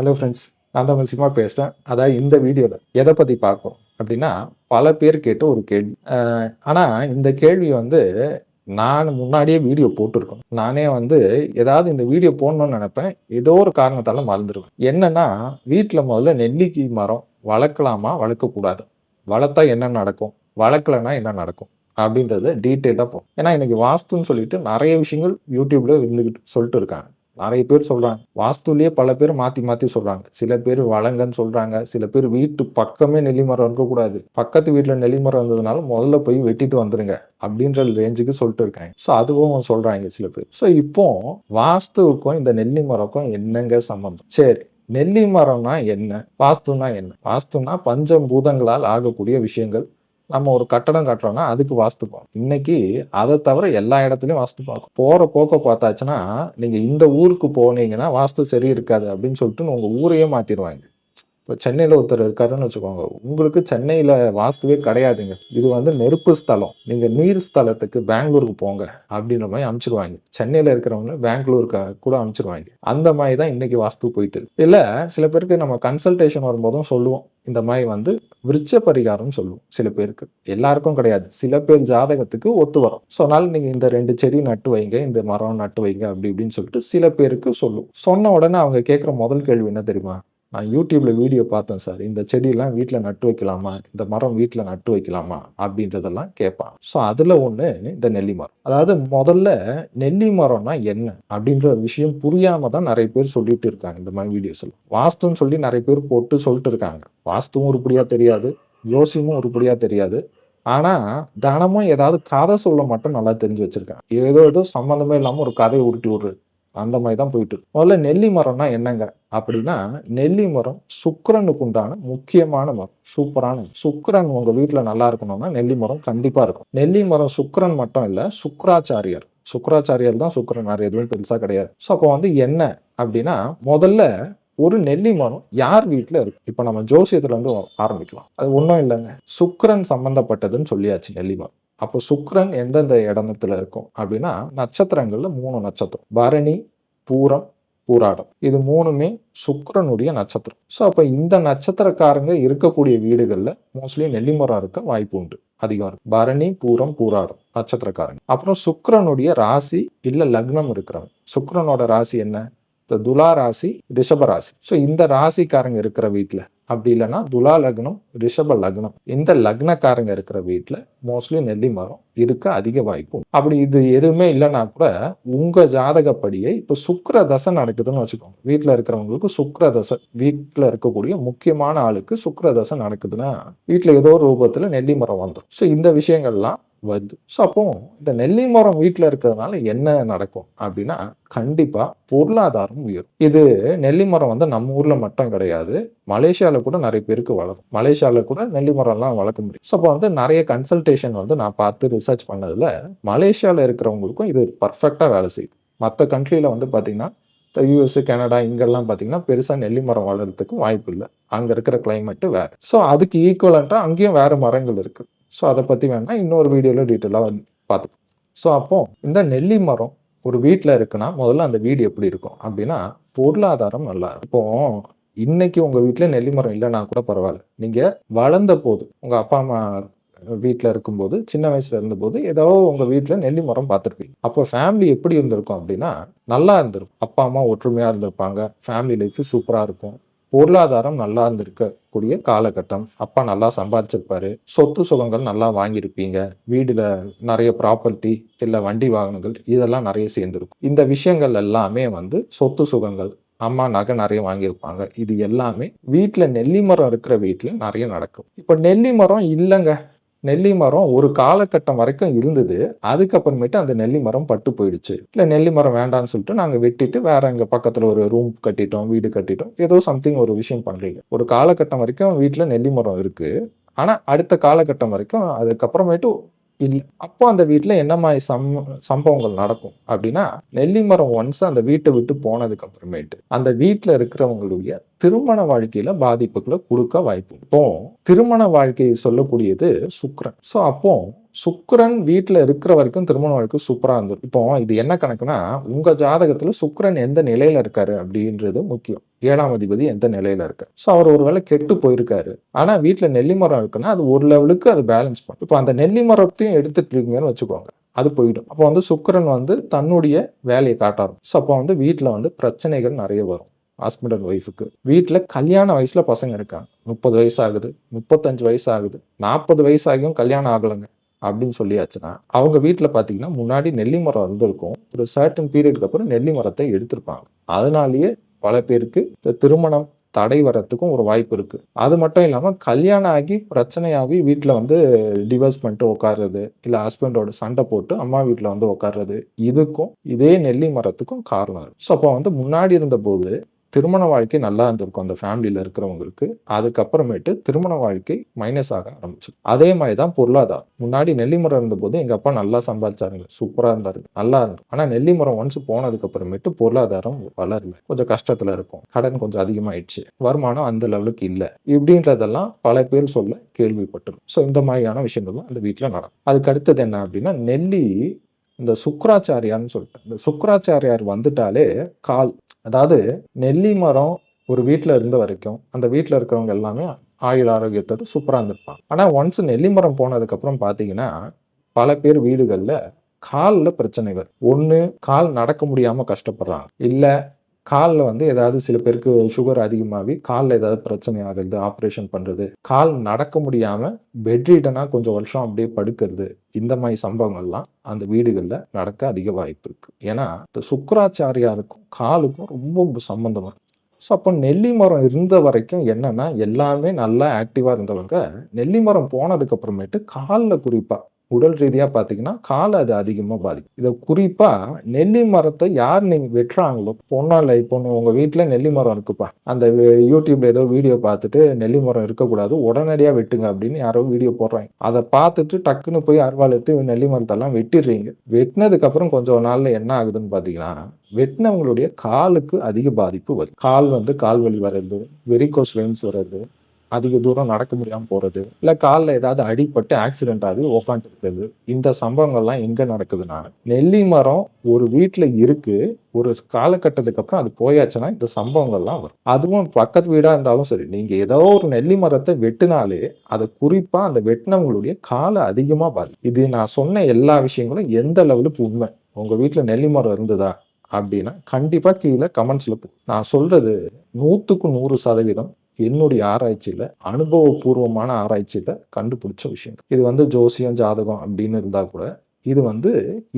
Hello friends நான் தான் cinema பேசுகிறேன் அதான் இந்த வீடியோவில் எதை பற்றி பார்ப்போம்? அப்படின்னா பல பேர் கேட்ட ஒரு கேள்வி. ஆனால் இந்த கேள்வி வந்து நான் முன்னாடியே வீடியோ போட்டிருக்கோம் நானே வந்து ஏதாவது இந்த வீடியோ போடணும்னு நினைப்பேன். ஏதோ ஒரு காரணத்தால் மறந்துடுவேன் என்னன்னா வீட்டில் முதல்ல நெல்லிக்கை மரம் வளர்க்கலாமா? வளர்க்கக்கூடாது. வளர்த்தா என்ன நடக்கும்? வளர்க்கலைன்னா என்ன நடக்கும்? அப்படின்றத டீட்டெயிலாக போகும் ஏன்னா இன்னைக்கு வாஸ்துன்னு சொல்லிட்டு நிறைய விஷயங்கள் யூடியூப்ல இருந்துக்கிட்டு சொல்லிட்டு இருக்காங்க. நிறைய பேர் சொல்கிறாங்க வாஸ்துலேயே பல பேர் மாற்றி மாற்றி சொல்கிறாங்க சில பேர் வளங்கன்னு சொல்கிறாங்க சில பேர் வீட்டு பக்கமே நெல்லிமரம் இருக்கக்கூடாது. பக்கத்து வீட்டில் நெல்லிமரம் இருந்ததுனால முதல்ல போய் வெட்டிட்டு வந்துருங்க அப்படின்ற ரேஞ்சுக்கு சொல்லிட்டு இருக்காங்க. ஸோ அதுவும் சொல்கிறாங்க சில பேர். ஸோ இப்போ வாஸ்துவுக்கும் இந்த நெல்லி மரக்கும் என்னங்க சம்பந்தம்? சரி நெல்லி மரம்னா என்ன? வாஸ்துனா என்ன? வாஸ்துனா பஞ்சபூதங்களால் ஆகக்கூடிய விஷயங்கள். நம்ம ஒரு கட்டடம் கட்டுறோம்னா அதுக்கு வாஸ்து பார்க்கும் இன்னைக்கு அதை தவிர எல்லா இடத்துலையும் வாஸ்து பார்க்கும் போற போக்க பார்த்தாச்சுன்னா நீங்க இந்த ஊருக்கு போனீங்கன்னா வாஸ்து சரி இருக்காது அப்படின்னு சொல்லிட்டு உங்க ஊரையே மாத்திடுவாங்க இப்போ சென்னையில் ஒருத்தர் இருக்காருன்னு வச்சுக்கோங்க. உங்களுக்கு சென்னையில் வாஸ்துவே கிடையாதுங்க. இது வந்து நெருப்பு ஸ்தலம். நீங்கள் நீர் ஸ்தலத்துக்கு பெங்களூருக்கு போங்க அப்படின்ற மாதிரி அமைச்சிருவாங்க. சென்னையில் இருக்கிறவங்க பெங்களூருக்கு கூட அமைச்சிருவாங்க. அந்த மாதிரி தான் இன்னைக்கு வாஸ்து போயிட்டு இருக்கு. இல்லை சில பேருக்கு நம்ம கன்சல்டேஷன் வரும்போதும் சொல்லுவோம். இந்த மாதிரி வந்து விருட்ச பரிகாரம் சொல்லுவோம். சில பேருக்கு. எல்லாருக்கும் கிடையாது. சில பேர் ஜாதகத்துக்கு ஒத்து வரும். ஸோ அதனால நீங்கள் இந்த ரெண்டு செடி நட்டு வைங்க இந்த மரம் நட்டு வைங்க அப்படி இப்படின்னு சொல்லிட்டு சில பேருக்கு சொல்லுவோம். சொன்ன உடனே அவங்க கேட்குற முதல் கேள்வி என்ன தெரியுமா? நான் யூடியூப்பில் வீடியோ பார்த்தேன் சார். இந்த செடியெல்லாம் வீட்டில் நட்டு வைக்கலாமா? இந்த மரம் வீட்டில் நட்டு வைக்கலாமா? அப்படின்றதெல்லாம் கேட்பான். ஸோ அதில் ஒன்று இந்த நெல்லி மரம். அதாவது முதல்ல நெல்லி மரம்னா என்ன? அப்படின்ற விஷயம் புரியாமல் தான் நிறைய பேர் சொல்லிட்டு இருக்காங்க இந்த மாதிரி வீடியோஸில் வாஸ்துன்னு சொல்லி நிறைய பேர் போட்டு சொல்லிட்டு இருக்காங்க. வாஸ்துவும் உருப்படியாக தெரியாது ஜோசியமும் உருப்படியாக தெரியாது. ஆனால் தினமும் ஏதாவது கதை சொல்ல மட்டும் நல்லா தெரிஞ்சு வச்சுருக்காங்க. ஏதோ ஏதோ சம்மந்தமே இல்லாமல் ஒரு கதையை உருட்டி விடுறது. அந்த மாதிரி தான் போயிட்டு இருக்கு. முதல்ல நெல்லி மரம்னா என்னங்க? அப்படின்னா நெல்லி மரம் சுக்கரனுக்கு உண்டான முக்கியமான மரம். சூப்பரான சுக்கரன் உங்கள் உங்க வீட்டில் நல்லா இருக்கணும்னா நெல்லி மரம் கண்டிப்பா இருக்கும். நெல்லி மரம் சுக்கரன் மட்டும் இல்லை சுக்கராச்சாரியர். சுக்கராச்சாரியர் தான் சுக்கரன் வேற எதுவும் பெருசா கிடையாது. ஸோ அப்போ வந்து என்ன அப்படின்னா முதல்ல ஒரு நெல்லி மரம் யார் வீட்டில் இருக்கு? இப்போ நம்ம ஜோசியத்துல இருந்து ஆரம்பிக்கலாம். அது ஒன்றும் இல்லைங்க. சுக்கரன் சம்பந்தப்பட்டதுன்னு சொல்லியாச்சு நெல்லி மரம். அப்போ சுக்ரன் எந்தெந்த இடத்துல இருக்கும்? அப்படின்னா நட்சத்திரங்களில் மூணு நட்சத்திரம். பரணி பூரம் பூராடம். இது மூணுமே சுக்கரனுடைய நட்சத்திரம். ஸோ அப்போ இந்த நட்சத்திரக்காரங்க இருக்கக்கூடிய வீடுகளில் மோஸ்ட்லி நெல்லிமரம் இருக்க வாய்ப்பு உண்டு. அதிகம் இருக்கு. பரணி பூரம் பூராடம். நட்சத்திரக்காரங்க. அப்புறம் சுக்கரனுடைய ராசி இல்லை லக்னம் இருக்கிறவங்க. சுக்கரனோட ராசி என்ன? துலா ராசி ரிஷப ராசி. ஸோ இந்த ராசிக்காரங்க இருக்கிற வீட்டில் அப்படி இல்லைன்னா துலா லக்னம் ரிஷப லக்னம். இந்த லக்னக்காரங்க இருக்கிற வீட்டில் மோஸ்ட்லி நெல்லி மரம் இருக்க அதிக வாய்ப்பு அப்படி இது எதுவுமே இல்லைன்னா கூட உங்கள் ஜாதகப்படியே இப்போ சுக்கர தசை நடக்குதுன்னு வச்சுக்கோங்க. வீட்டில் இருக்கிறவங்களுக்கு சுக்கர தசை வீட்டில் இருக்கக்கூடிய முக்கியமான ஆளுக்கு சுக்கர தசை நடக்குதுன்னா வீட்டில் ஏதோ ஒரு ரூபத்தில் நெல்லி மரம் வந்துடும் ஸோ இந்த விஷயங்கள்லாம் வருது ஸோ அப்போ இந்த நெல்லி மரம் வீட்டில் இருக்கிறதுனால என்ன நடக்கும் அப்படின்னா கண்டிப்பாக பொருளாதாரம் உயரும். இது நெல்லி மரம் வந்து நம்ம ஊரில் மட்டும் கிடையாது. மலேசியாவில் கூட நிறைய பேருக்கு வளரும். மலேசியாவில் கூட நெல்லி மரம்லாம் வளர்க்க முடியும். ஸோ அப்போ வந்து நிறைய கன்சல்டேஷன் வந்து நான் பார்த்து ரிசர்ச் பண்ணதில் மலேசியாவில் இருக்கிறவங்களுக்கும் இது பர்ஃபெக்டாக வேலை செய்யுது. மற்ற கண்ட்ரியில் வந்து பார்த்தீங்கன்னா இந்த யூஎஸ் கனடா இங்கெல்லாம் பார்த்தீங்கன்னா பெருசாக நெல்லி மரம் வளர்றதுக்கு வாய்ப்பு இல்லை. அங்கே இருக்கிற கிளைமேட்டு வேறு. ஸோ அதுக்கு ஈக்குவலண்ட்டாக அங்கேயும் வேறு மரங்கள் இருக்குது ஸோ அதை பற்றி வேணால் இன்னொரு வீடியோவில் டீட்டெயிலாக வந்து பார்த்துப்போம். ஸோ அப்போது இந்த நெல்லி மரம் ஒரு வீட்டில் இருக்குன்னா முதல்ல அந்த வீடு எப்படி இருக்கும்? அப்படின்னா பொருளாதாரம் நல்லா இருக்கும். இப்போ இன்னைக்கு உங்கள் வீட்டில் நெல்லி மரம் இல்லைன்னா கூட பரவாயில்ல. நீங்கள் வளர்ந்த போது உங்கள் அப்பா அம்மா வீட்டில் இருக்கும்போது சின்ன வயசுல இருந்தபோது ஏதோ உங்கள் வீட்டில் நெல்லி மரம் பார்த்துருப்பீங்க. அப்போ ஃபேமிலி எப்படி இருந்திருக்கும் அப்படின்னா நல்லா இருந்திருக்கும். அப்பா அம்மா ஒற்றுமையாக இருந்திருப்பாங்க. ஃபேமிலி லைஃப் சூப்பராக இருக்கும். பொருளாதாரம் நல்லா இருந்திருக்கக்கூடிய காலகட்டம். அப்பா நல்லா சம்பாதிச்சிருப்பாரு. சொத்து சுகங்கள் நல்லா வாங்கியிருப்பீங்க. வீடுல நிறைய ப்ராப்பர்ட்டி இல்லை வண்டி வாகனங்கள் இதெல்லாம் நிறைய சேர்ந்துருக்கும். இந்த விஷயங்கள் எல்லாமே வந்து சொத்து சுகங்கள் அம்மா நகை நிறைய வாங்கியிருப்பாங்க. இது எல்லாமே வீட்டில் நெல்லி மரம் இருக்கிற வீட்டில் நிறைய நடக்கும். இப்போ நெல்லி மரம் இல்லைங்க. நெல்லி மரம் ஒரு காலகட்டம் வரைக்கும் இருந்தது. அதுக்கப்புறமேட்டு அந்த நெல்லி மரம் பட்டு போயிடுச்சு. இல்லை நெல்லி மரம் வேண்டாம்னு சொல்லிட்டு நாங்கள் வெட்டிட்டு வேற எங்க பக்கத்தில் ஒரு ரூம் கட்டிட்டோம் வீடு கட்டிட்டோம். ஏதோ சம்திங் ஒரு விஷயம் பண்றீங்க ஒரு காலகட்டம் வரைக்கும் வீட்டில் நெல்லி மரம் இருக்கு. ஆனால் அடுத்த காலகட்டம் வரைக்கும் அதுக்கப்புறமேட்டு இல்லை. அப்போ அந்த வீட்டில் என்ன மாதிரி சம் சம்பவங்கள் நடக்கும் அப்படின்னா நெல்லி மரம் ஒன்ஸ் அந்த வீட்டை விட்டு போனதுக்கு அப்புறமேட்டு அந்த வீட்டில் இருக்கிறவங்களுடைய திருமண வாழ்க்கையில பாதிப்புகளை கொடுக்க வாய்ப்பு. இப்போ திருமண வாழ்க்கையை சொல்லக்கூடியது சுக்ரன் ஸோ அப்போ சுக்ரன் வீட்டில் இருக்கிற வரைக்கும் திருமண வாழ்க்கை சூப்பராக இருந்தது. இப்போ இது என்ன கணக்குனா உங்கள் ஜாதகத்தில் சுக்ரன் எந்த நிலையில் இருக்காரு அப்படின்றது முக்கியம். ஏழாம் அதிபதி எந்த நிலையில் இருக்காரு. ஸோ அவர் ஒருவேளை கெட்டு போயிருக்காரு. ஆனால் வீட்டில் நெல்லி மரம் இருக்குன்னா அது ஒரு லெவலுக்கு அது பேலன்ஸ் பண்ணும் இப்போ அந்த நெல்லி மரத்தையும் எடுத்துட்டு இருக்கீங்கன்னு வச்சுக்கோங்க. அது போயிடும். அப்போ வந்து சுக்கரன் வந்து தன்னுடைய வேலையை காட்டாரும் ஸோ அப்போ வந்து வீட்டில் வந்து பிரச்சனைகள் நிறைய வரும். ஹஸ்பண்ட் அண்ட் ஒய்ஃபுக்கு வீட்டில் கல்யாண வயசில் பசங்க இருக்காங்க. முப்பது வயசு ஆகுது முப்பத்தஞ்சு வயசு ஆகுது நாற்பது வயசு ஆகியும் கல்யாணம் ஆகலைங்க அப்படின்னு சொல்லியாச்சுன்னா அவங்க வீட்டில் பார்த்தீங்கன்னா முன்னாடி நெல்லி மரம் இருந்திருக்கும். ஒரு சர்டன் பீரியடுக்கு அப்புறம் நெல்லி மரத்தை எடுத்திருப்பாங்க. அதனாலேயே பல பேருக்கு இந்த திருமணம் தடை வரத்துக்கும் ஒரு வாய்ப்பு இருக்குது அது மட்டும் இல்லாமல் கல்யாணம் ஆகி பிரச்சனையாகி வீட்டில் வந்து டிவோர்ஸ் பண்ணிட்டு உட்கார்றது இல்லை ஹஸ்பண்டோட சண்டை போட்டு அம்மா வீட்டில் வந்து உட்காருறது இதுக்கும் இதே நெல்லி மரத்துக்கும் காரணம் இருக்கும் ஸோ அப்போ வந்து முன்னாடி இருந்தபோது திருமண வாழ்க்கை நல்லா இருந்திருக்கும் அந்த ஃபேமிலியில் இருக்கிறவங்களுக்கு. அதுக்கப்புறமேட்டு திருமண வாழ்க்கை மைனஸ் ஆக ஆரம்பிச்சு அதே மாதிரி தான் பொருளாதாரம். முன்னாடி நெல்லிமரம் இருந்தபோது எங்கள் அப்பா நல்லா சம்பாதிச்சாருங்க சூப்பராக இருந்தாரு. நல்லா இருந்தது. ஆனால் நெல்லிமரம் ஒன்ஸ் போனதுக்கு அப்புறமேட்டு பொருளாதாரம் வளரல. கொஞ்சம் கஷ்டத்தில் இருக்கும். கடன் கொஞ்சம் அதிகமாயிடுச்சு. வருமானம் அந்த லெவலுக்கு இல்லை. இப்படின்றதெல்லாம் பல பேர் சொல்ல கேள்விப்பட்டிருக்கும். ஸோ இந்த மாதிரியான விஷயங்கள்லாம் அந்த வீட்டில் நடக்கும். அதுக்கு அடுத்தது என்ன அப்படின்னா நெல்லி இந்த சுக்கராச்சாரியார்னு சொல்லிட்டு. இந்த சுக்கராச்சாரியார் வந்துட்டாலே கால். அதாவது நெல்லி மரம் ஒரு வீட்டில் இருந்த வரைக்கும் அந்த வீட்டில் இருக்கிறவங்க எல்லாமே ஆயுள் ஆரோக்கியத்தோடு சூப்பராக இருந்திருப்பாங்க. ஆனால் ஒன்ஸ் நெல்லி மரம் போனதுக்கப்புறம் பார்த்தீங்கன்னா பல பேர் வீடுகளில் காலில் பிரச்சனை வருது ஒன்று கால் நடக்க முடியாமல் கஷ்டப்படுறாங்க. இல்லை காலில் வந்து ஏதாவது சில பேருக்கு சுகர் அதிகமாகி காலில் ஏதாவது பிரச்சனை ஆகுது ஆப்ரேஷன் பண்ணுறது கால் நடக்க முடியாமல் பெட்ரீடனாக கொஞ்சம் வருஷம் அப்படியே படுக்கிறது. இந்த மாதிரி சம்பவங்கள்லாம் அந்த வீடுகளில் நடக்க அதிக வாய்ப்பு இருக்குது ஏன்னா இந்த சுக்கராச்சாரியாருக்கும் காலுக்கும் ரொம்ப சம்மந்தம் இருக்கும் ஸோ அப்போ நெல்லி மரம் இருந்த வரைக்கும் என்னென்னா எல்லாமே நல்லா ஆக்டிவாக இருந்தவங்க. நெல்லி மரம் போனதுக்கப்புறமேட்டு காலில் குறிப்பாக உடல் ரீதியாக பார்த்தீங்கன்னா காலை அது அதிகமாக பாதிக்கும். இதை குறிப்பாக நெல்லி மரத்தை யார் நீங்கள் வெட்டுறாங்களோ பொண்ணால் இப்போ உங்கள் வீட்டில் நெல்லி மரம் இருக்குப்பா. அந்த யூடியூப் ஏதோ வீடியோ பார்த்துட்டு நெல்லி மரம் இருக்கக்கூடாது உடனடியாக வெட்டுங்க அப்படின்னு யாரோ வீடியோ போடுறாங்க. அதை பார்த்துட்டு டக்குன்னு போய் அருவாள் எடுத்து நெல்லி மரத்தெல்லாம் வெட்டிடுறீங்க. வெட்டினதுக்கப்புறம் கொஞ்சம் நாளில் என்ன ஆகுதுன்னு பார்த்தீங்கன்னா வெட்டினவங்களுடைய காலுக்கு அதிக பாதிப்பு வருது கால் வந்து கால் வலி வர்றது வெரிகோஸ் வெயின்ஸ் வர்றது அதிக தூரம் நடக்க முடியாமல் போகிறது இல்லை காலில் ஏதாவது அடிபட்டு ஆக்சிடென்ட் ஆகி உக்காந்துருக்குது இந்த சம்பவங்கள்லாம் எங்கே நடக்குதுன்னா நெல்லி மரம் ஒரு வீட்டில் இருக்குது ஒரு காலகட்டத்துக்கு அப்புறம் அது போயாச்சுன்னா இந்த சம்பவங்கள்லாம் வரும். அதுவும் பக்கத்து வீடாக இருந்தாலும் சரி நீங்கள் ஏதோ ஒரு நெல்லி மரத்தை வெட்டினாலே அதை குறிப்பாக அந்த வெட்டினவங்களுடைய காலை அதிகமாக பாதிக்கும் இது நான் சொன்ன எல்லா விஷயங்களும் எந்த லெவலுக்கு உண்மை? உங்கள் வீட்டில் நெல்லி மரம் இருந்ததா? அப்படின்னா கண்டிப்பாக கீழே கமெண்ட்ஸில் போ. நான் சொல்கிறது நூற்றுக்கு நூறு சதவீதம் என்னுடைய ஆராய்ச்சியில் அனுபவபூர்வமான ஆராய்ச்சியில் கண்டுபிடிச்ச விஷயம் இது வந்து ஜோசியம் ஜாதகம் அப்படின்னு இருந்தால் கூட இது வந்து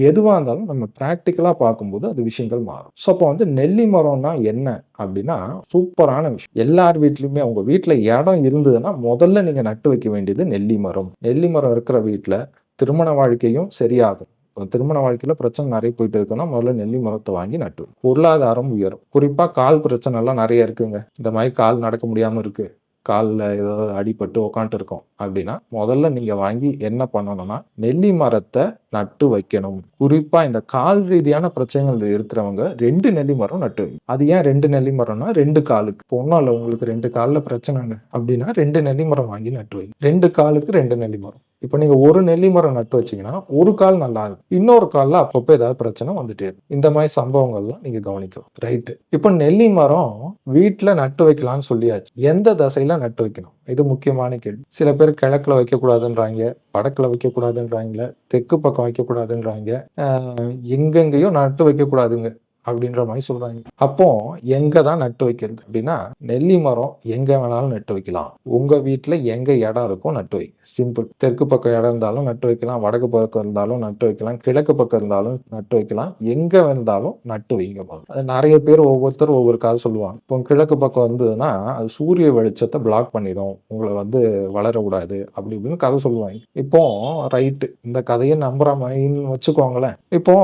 எதுவாக இருந்தாலும் நம்ம ப்ராக்டிக்கலாக பார்க்கும்போது அது விஷயங்கள் மாறும். ஸோ அப்போ வந்து நெல்லி மரம்னா என்ன அப்படின்னா சூப்பரான விஷயம். எல்லார் வீட்லையுமே உங்கள் வீட்டில் இடம் இருந்ததுன்னா முதல்ல நீங்கள் நட்டு வைக்க வேண்டியது நெல்லி மரம். நெல்லி மரம் இருக்கிற வீட்டில் திருமண வாழ்க்கையும் சரியாகும். இப்போ திருமண வாழ்க்கையில் பிரச்சனை நிறைய போயிட்டு இருக்குன்னா முதல்ல நெல்லி மரத்தை வாங்கி நட்டு. பொருளாதாரம் உயரும். குறிப்பாக கால் பிரச்சனைலாம் நிறைய இருக்குங்க. இந்த மாதிரி கால் நடக்க முடியாமல் இருக்கு. காலில் ஏதோ அடிபட்டு உக்காண்ட்டு இருக்கோம் அப்படின்னா முதல்ல நீங்கள் வாங்கி என்ன பண்ணணும்னா நெல்லி மரத்தை நட்டு வைக்கணும். குறிப்பாக இந்த கால் ரீதியான பிரச்சனைகள் இருக்கிறவங்க ரெண்டு நெல்லி மரம் நட்டு வைங்க. அது ஏன் ரெண்டு நெல்லி மரம்னா ரெண்டு காலுக்கு. பொண்ணால் இல்லை உங்களுக்கு ரெண்டு காலில் பிரச்சனைங்க. அப்படின்னா ரெண்டு நெல்லி மரம் வாங்கி நட்டு வைங்க. ரெண்டு காலுக்கு ரெண்டு நெல்லி மரம். இப்போ நீங்கள் ஒரு நெல்லி மரம் நட்டு வச்சீங்கன்னா ஒரு கால் நல்லா இருக்கும். இன்னொரு காலில் அப்பப்போ ஏதாவது பிரச்சனை வந்துட்டே இருக்கும். இந்த மாதிரி சம்பவங்கள்லாம் நீங்கள் கவனிக்கலாம் ரைட்டு இப்போ நெல்லி மரம் வீட்டில் நட்டு வைக்கலாம்னு சொல்லியாச்சு. எந்த தசையில நட்டு வைக்கணும்? இது முக்கியமான கேள்வி. சில பேர் கிழக்கில் வைக்கக்கூடாதுன்றாங்க வடக்கில் வைக்கக்கூடாதுன்றாங்க தெற்கு பக்கம் வைக்கக்கூடாதுன்றாங்க. எங்கெங்கேயோ நட்டு வைக்கக்கூடாதுங்க. அப்படின்ற மாதிரி சொல்றாங்க. அப்போ எங்க தான் நட்டு வைக்கிறது அப்படின்னா நெல்லி மரம் எங்க வேணாலும் நட்டு வைக்கலாம். உங்க வீட்டுல எங்க இடம் இருக்கோ நட்டு வை. சிம்பிள் தெற்கு பக்கம் இடம் இருந்தாலும் நட்டு வைக்கலாம் வடக்கு பக்கம் இருந்தாலும் நட்டு வைக்கலாம் கிழக்கு பக்கம் இருந்தாலும் நட்டு வைக்கலாம் எங்க இருந்தாலும் நட்டு வைங்க போதும் அது நிறைய பேர் ஒவ்வொருத்தர் ஒவ்வொரு கதை சொல்லுவாங்க. இப்போ கிழக்கு பக்கம் வந்ததுன்னா அது சூரிய வெளிச்சத்தை பிளாக் பண்ணிடும். உங்களை வந்து வளரக்கூடாது அப்படி இப்படின்னு கதை சொல்லுவாங்க. இப்போ ரைட்டு இந்த கதையை நம்புற மாதிரின்னு வச்சுக்கோங்களேன். இப்போ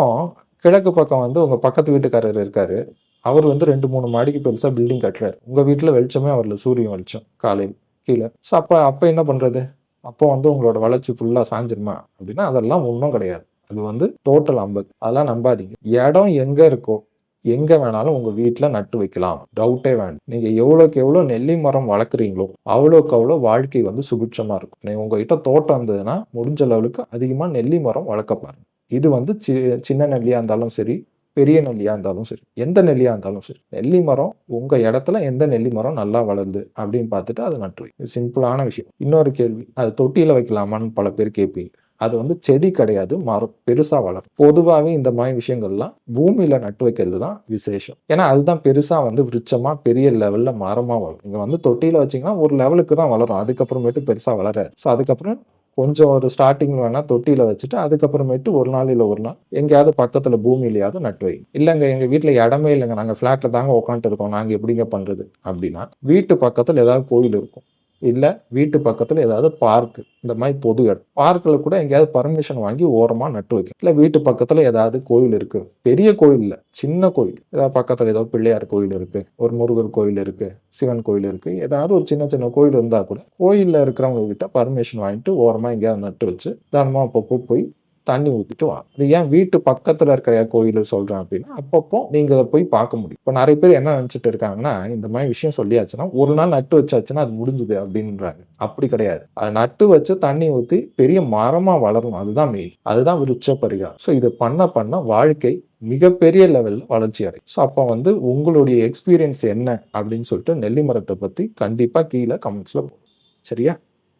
கிழக்கு பக்கம் வந்து உங்கள் பக்கத்து வீட்டுக்காரர் இருக்காரு. அவர் வந்து ரெண்டு மூணு மாடிக்கு பெருசாக பில்டிங் கட்டுறாரு. உங்கள் வீட்டில் வெளிச்சமே அவரில் சூரியன் வெளிச்சம் காலையில் கீழே. ஸோ அப்போ அப்போ என்ன பண்ணுறது அப்போ வந்து உங்களோட வளர்ச்சி ஃபுல்லாக சாஞ்சிருமா? அப்படின்னா அதெல்லாம் ஒன்றும் கிடையாது. அது வந்து டோட்டல் ஐம்பது அதெல்லாம் நம்பாதீங்க. இடம் எங்கே இருக்கோ எங்கே வேணாலும் உங்கள் வீட்டில் நட்டு வைக்கலாம். டவுட்டே வேணும் நீங்கள் எவ்வளோக்கு எவ்வளோ நெல்லி மரம் வளர்க்குறீங்களோ அவ்வளோக்கு அவ்வளோ வாழ்க்கை வந்து சுபிட்சமாக இருக்கும். நீங்கள் உங்ககிட்ட தோட்டம் இருந்ததுன்னா முடிஞ்ச லெவலுக்கு அதிகமாக நெல்லி மரம் வளர்க்க பாருங்க. இது வந்து சி சின்ன நெல்லியாக இருந்தாலும் சரி பெரிய நெல்லியாக இருந்தாலும் சரி எந்த நெல்லியாக இருந்தாலும் சரி நெல்லி மரம் உங்கள் இடத்துல எந்த நெல்லி மரம் நல்லா வளருது அப்படின்னு பார்த்துட்டு அதை நட்டு வை. சிம்பிளான விஷயம். இன்னொரு கேள்வி அது தொட்டியில் வைக்கலாமான்னு பல பேர் கேட்பீங்க. அது வந்து செடி கிடையாது மரம் பெருசாக வளரும். பொதுவாகவே இந்த மாதிரி விஷயங்கள்லாம் பூமியில் நட்டு வைக்கிறது தான் விசேஷம். ஏன்னா அதுதான் பெருசாக வந்து விருட்சமாக பெரிய லெவலில் மரமாக வளரும். இங்கே வந்து தொட்டியில் வச்சீங்கன்னா ஒரு லெவலுக்கு தான் வளரும். அதுக்கப்புறமேட்டு பெருசாக வளராது. ஸோ அதுக்கப்புறம் கொஞ்சம் ஒரு ஸ்டார்டிங் வேணால் தொட்டியில் வச்சுட்டு அதுக்கப்புறமேட்டு ஒரு நாள் இல்லை ஒரு நாள் எங்கேயாவது பக்கத்தில் பூமியிலையாவது நட்டு வைங்க இல்லைங்க எங்கள் வீட்டில் இடமே இல்லைங்க. நாங்கள் ஃப்ளாட்டில் தாங்க உட்காந்துட்டு இருக்கோம். நாங்கள் எப்படிங்க பண்ணுறது அப்படின்னா வீட்டு பக்கத்தில் ஏதாவது கோயில் இருக்கும். இல்லை வீட்டு பக்கத்தில் ஏதாவது பார்க்கு இந்த மாதிரி பொது இடம். பார்க்கில் கூட எங்கேயாவது பர்மிஷன் வாங்கி ஓரமாக நட்டு வைக்கும் இல்லை வீட்டு பக்கத்தில் ஏதாவது கோயில் இருக்குது பெரிய கோயில் இல்லை சின்ன கோயில். ஏதாவது பக்கத்தில் ஏதோ பிள்ளையார் கோயில் இருக்குது ஒரு முருகர் கோயில் இருக்குது சிவன் கோயில் இருக்குது ஏதாவது ஒரு சின்ன சின்ன கோயில் இருந்தால் கூட கோயிலில் இருக்கிறவங்க கிட்ட பர்மிஷன் வாங்கிட்டு ஓரமாக எங்கேயாவது நட்டு வச்சு தானமாக அப்பப்போ போய் தண்ணி ஊற்றிட்டு வா. இது ஏன் வீட்டு பக்கத்தில் இருக்கிற கோயில் சொல்கிறேன் அப்படின்னா அப்பப்போ நீங்கள் அதை போய் பார்க்க முடியும். இப்போ நிறைய பேர் என்ன நினச்சிட்டு இருக்காங்கன்னா இந்த மாதிரி விஷயம் சொல்லியாச்சுன்னா ஒரு நாள் நட்டு வச்சாச்சுன்னா அது முடிஞ்சுது அப்படின்றாங்க. அப்படி கிடையாது. அது நட்டு வச்சு தண்ணி ஊற்றி பெரிய மரமாக வளரும் அதுதான் மெயின் அதுதான் விருட்ச பரிகாரம் ஸோ இதை பண்ண பண்ண வாழ்க்கை மிகப்பெரிய லெவலில் வளர்ச்சி அடையும். ஸோ அப்போ வந்து உங்களுடைய எக்ஸ்பீரியன்ஸ் என்ன அப்படின்னு சொல்லிட்டு நெல்லி மரத்தை பற்றி கண்டிப்பாக கீழே கமெண்ட்ஸில் போகும் சரியா?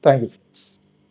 Thank you friends